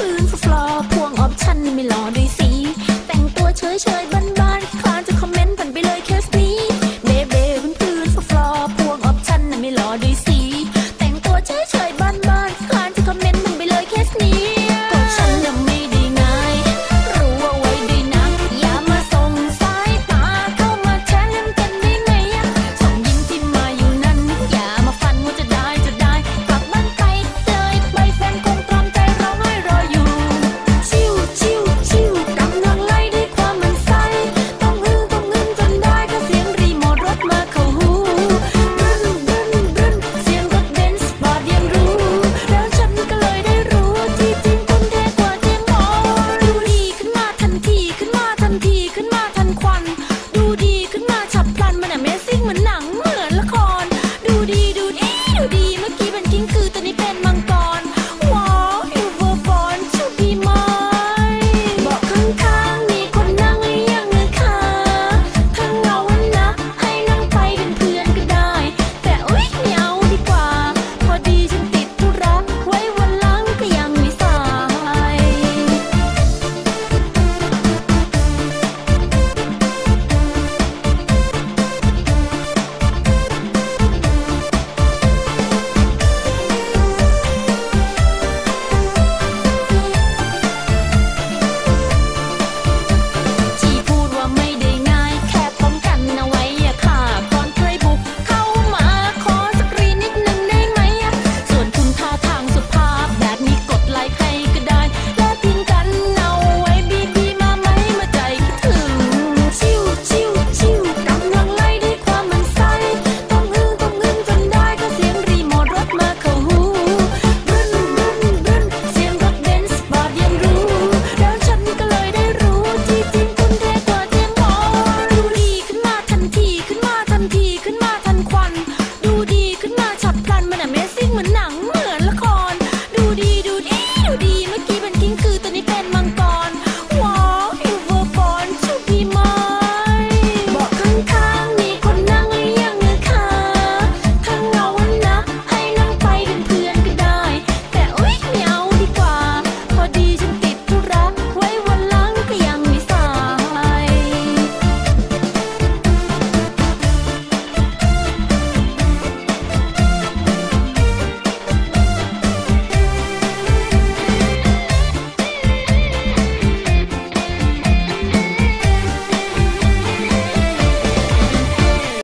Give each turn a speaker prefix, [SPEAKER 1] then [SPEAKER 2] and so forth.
[SPEAKER 1] พื้นฟลอร์พวงออปชั่นไม่หล่อด้วยสี แต่งตัวเฉยเฉย